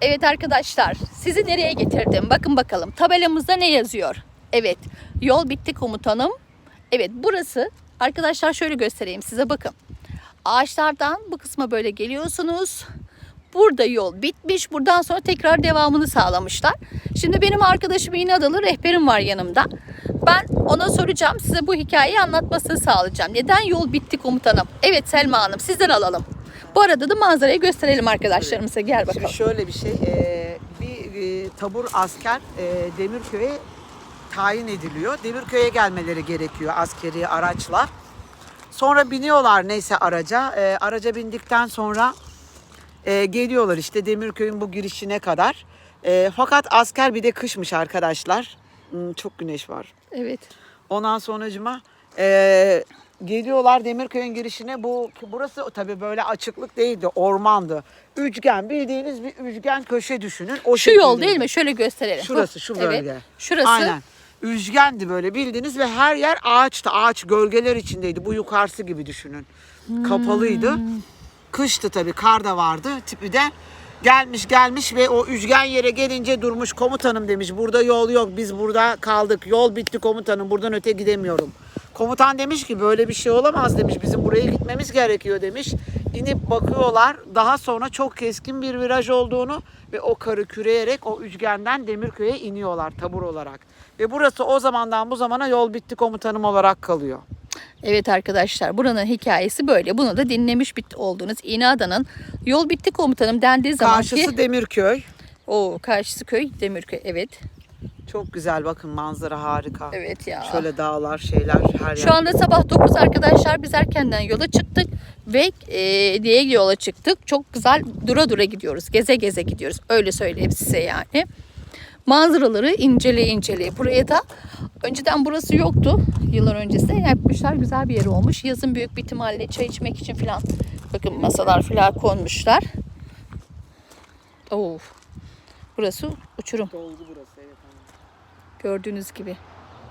Evet arkadaşlar, sizi nereye getirdim? Bakın bakalım tabelamızda ne yazıyor? Evet, yol bitti komutanım. Evet, burası arkadaşlar şöyle göstereyim size bakın. Ağaçlardan bu kısma böyle geliyorsunuz. Burada yol bitmiş. Buradan sonra tekrar devamını sağlamışlar. Şimdi benim arkadaşım İnadalı rehberim var yanımda. Ben ona soracağım. Size bu hikayeyi anlatmasını sağlayacağım. Neden yol bitti komutanım? Evet Selma Hanım sizden alalım. Bu arada da manzarayı gösterelim arkadaşlarımıza. Gel bakalım. Şimdi şöyle bir şey, e, bir e, tabur asker e, Demirköy'e tayin ediliyor. Demirköy'e gelmeleri gerekiyor askeri araçla. Sonra biniyorlar neyse araca. E, araca bindikten sonra e, geliyorlar işte Demirköy'ün bu girişine kadar. E, fakat asker bir de kışmış arkadaşlar. Hmm, çok güneş var. Evet. Ondan sonracıma eee geliyorlar Demirköy'ün girişine. Bu burası tabii böyle açıklık değildi, ormandı. Üçgen bildiğiniz bir üçgen köşe düşünün. O Şu yol değil mi? Şöyle gösterelim. Şurası, şu evet. bölge. Şurası. Aynen. Üçgendi böyle bildiğiniz ve her yer ağaçtı. Ağaç gölgeler içindeydi. Bu yukarısı gibi düşünün. Kapalıydı. Kıştı tabii. Kar da vardı tipi de. Gelmiş gelmiş ve o üçgen yere gelince durmuş komutanım demiş. Burada yol yok. Biz burada kaldık. Yol bitti komutanım. Buradan öte gidemiyorum. Komutan demiş ki böyle bir şey olamaz demiş. Bizim buraya gitmemiz gerekiyor demiş. İnip bakıyorlar. Daha sonra çok keskin bir viraj olduğunu ve o karı küreyerek o üçgenden Demirköy'e iniyorlar tabur olarak. Ve burası o zamandan bu zamana yol bitti komutanım olarak kalıyor. Evet arkadaşlar buranın hikayesi böyle. Bunu da dinlemiş bit olduğunuz İnada'nın yol bitti komutanım dendiği zaman Karşısı Demirköy. o karşısı köy Demirköy evet. Çok güzel bakın manzara harika. Evet ya. Şöyle dağlar şeyler her yer. Şu anda sabah 9 arkadaşlar biz erkenden yola çıktık ve e, diye yola çıktık. Çok güzel dura dura gidiyoruz. Geze geze gidiyoruz. Öyle söyleyeyim size yani. Manzaraları inceleye inceleye. Buraya da önceden burası yoktu. Yıllar öncesinde yapmışlar. Güzel bir yer olmuş. Yazın büyük bir ihtimalle çay içmek için falan. Bakın masalar falan konmuşlar. Oo. Burası uçurum. Dolgu burası evet. Gördüğünüz gibi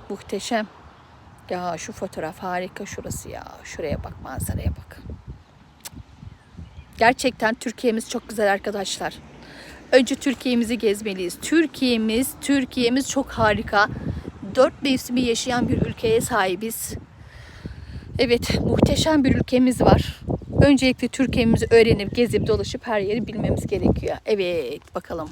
muhteşem. Ya şu fotoğraf harika şurası ya. Şuraya bak manzaraya bak. Gerçekten Türkiye'miz çok güzel arkadaşlar. Önce Türkiye'mizi gezmeliyiz. Türkiye'miz, Türkiye'miz çok harika. Dört mevsimi yaşayan bir ülkeye sahibiz. Evet, muhteşem bir ülkemiz var. Öncelikle Türkiye'mizi öğrenip, gezip, dolaşıp her yeri bilmemiz gerekiyor. Evet, bakalım.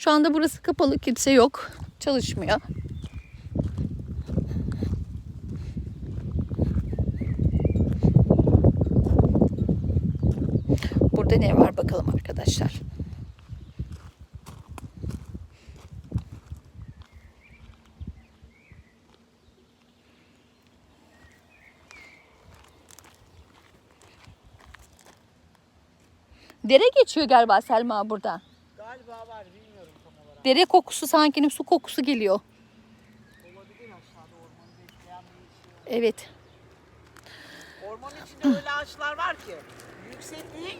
Şu anda burası kapalı, kimse yok. Çalışmıyor. Burada ne var bakalım arkadaşlar. Dere geçiyor galiba Selma buradan. Galiba var bilmiyorum. Dere kokusu sanki su kokusu geliyor. Evet. Ormanın içinde öyle ağaçlar var ki yüksekliği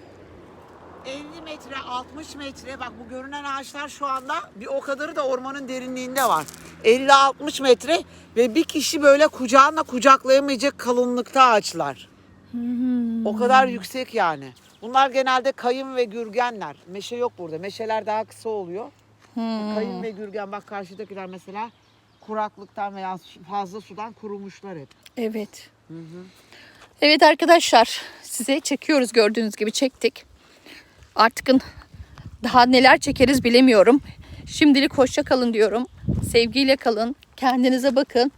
50 metre 60 metre bak bu görünen ağaçlar şu anda bir o kadarı da ormanın derinliğinde var. 50-60 metre ve bir kişi böyle kucağına kucaklayamayacak kalınlıkta ağaçlar. O kadar yüksek yani. Bunlar genelde kayın ve gürgenler. Meşe yok burada. Meşeler daha kısa oluyor. Kayın ve gürgen bak karşıdakiler mesela kuraklıktan veya fazla sudan kurumuşlar hep. Evet. Evet arkadaşlar size çekiyoruz gördüğünüz gibi çektik. Artıkın daha neler çekeriz bilemiyorum. Şimdilik hoşça kalın diyorum. Sevgiyle kalın. Kendinize bakın.